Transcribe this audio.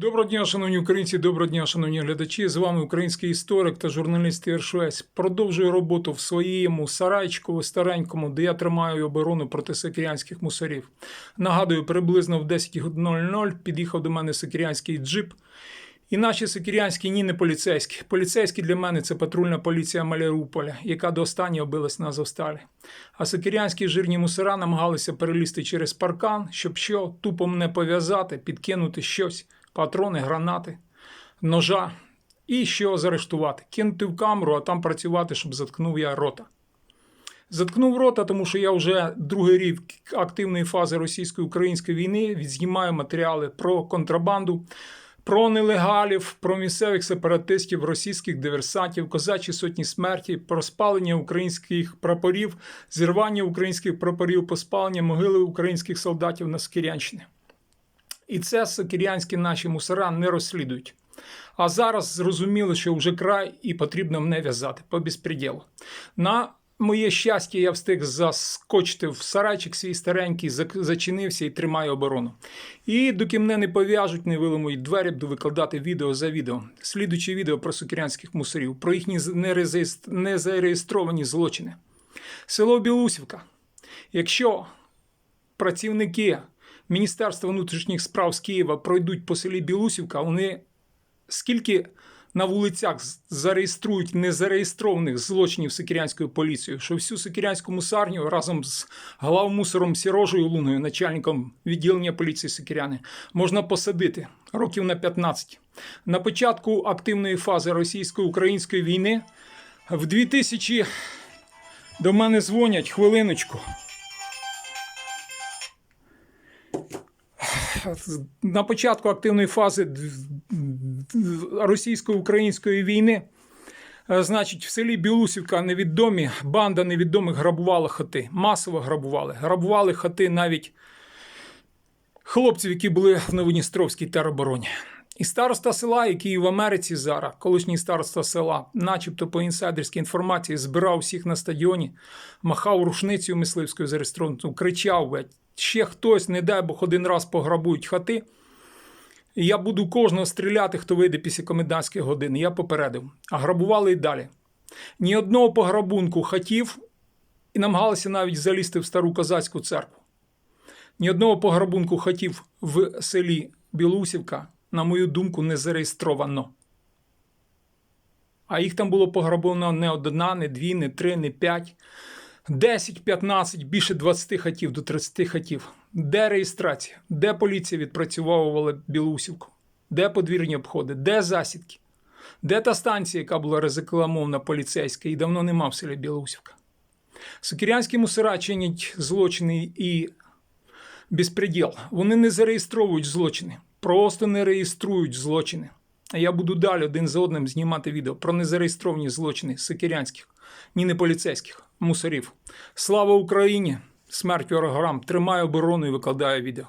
Доброго дня, шановні українці, доброго дня, шановні глядачі. З вами український історик та журналіст Єршвець. Продовжую роботу в своєму сарайчику старенькому, де я тримаю оборону проти сикірянських мусорів. Нагадую, приблизно в 10.00 під'їхав до мене сикірянський джип. І наші сикірянські ні не поліцейські. Поліцейські для мене це патрульна поліція Маляріуполя, яка до останнього билась на Азовсталі. А сикірянські жирні мусора намагалися перелізти через паркан, щоб що тупо мене пов'язати, підкинути щось, патрони, гранати, ножа і що заарештувати, кинути в камеру, а там працювати, щоб заткнув я рота. Заткнув рота, тому що я вже другий рік активної фази російсько-української війни відзнімаю матеріали про контрабанду, про нелегалів, про місцевих сепаратистів, російських диверсантів, козачі сотні смерті, про спалення українських прапорів, зірвання українських прапорів, поспалення могили українських солдатів на Скірянщині. І це сокирянські наші мусора не розслідують. А зараз зрозуміло, що вже край і потрібно мене в'язати по безпреділу. На моє щастя, я встиг заскочити в сарайчик свій старенький, зачинився і тримаю оборону. І доки мене не пов'яжуть, не виламують двері, буду викладати відео за відео. Слідуче відео про сукірянських мусорів, про їхні незареєстровані злочини. Село Білусівка. Якщо працівники Міністерства внутрішніх справ з Києва пройдуть по селі Білусівка, вони скільки на вулицях зареєструють незареєстрованих злочинів Сикірянською поліцією, що всю Сикірянську мусарню разом з главмусором Сірожою Луною, начальником відділення поліції Сикіряни, можна посадити років на 15. На початку активної фази російсько-української війни в 2000 до мене дзвонять хвилиночку. На початку активної фази російсько-української війни, е, значить, в селі Білусівка невідомі банда невідомих грабувала хати, масово грабували. Грабували хати навіть хлопців, які були в Новодністровській теробороні. І староста села, який в Америці зараз, колишній староста села, начебто по інсайдерській інформації, збирав всіх на стадіоні, махав рушницею мисливською зареєстрованою, кричав: ще хтось, не дай Бог, один раз пограбують хати. Я буду кожного стріляти, хто вийде після комендантської години. Я попередив. А грабували і далі. Ні одного пограбунку хатів і намагалися навіть залізти в стару козацьку церкву. Ні одного пограбунку хатів в селі Білусівка, на мою думку, не зареєстровано. А їх там було пограбовано не одна, не дві, не три, не п'ять. 10, 15, більше 20 хатів до 30 хатів. Де реєстрація? Де поліція відпрацьовувала Білусівку? Де подвірні обходи? Де засідки? Де та станція, яка була рекламована поліцейська і давно нема в селі Білусівка? Сокірянські мусора чинять злочини і безпреділ. Вони не зареєстровують злочини, просто не реєструють злочини. А я буду далі один за одним знімати відео про незареєстровані злочини сикірянських, ні не поліцейських мусорів. Слава Україні! Смерть ворогам! Тримаю оборону і викладаю відео.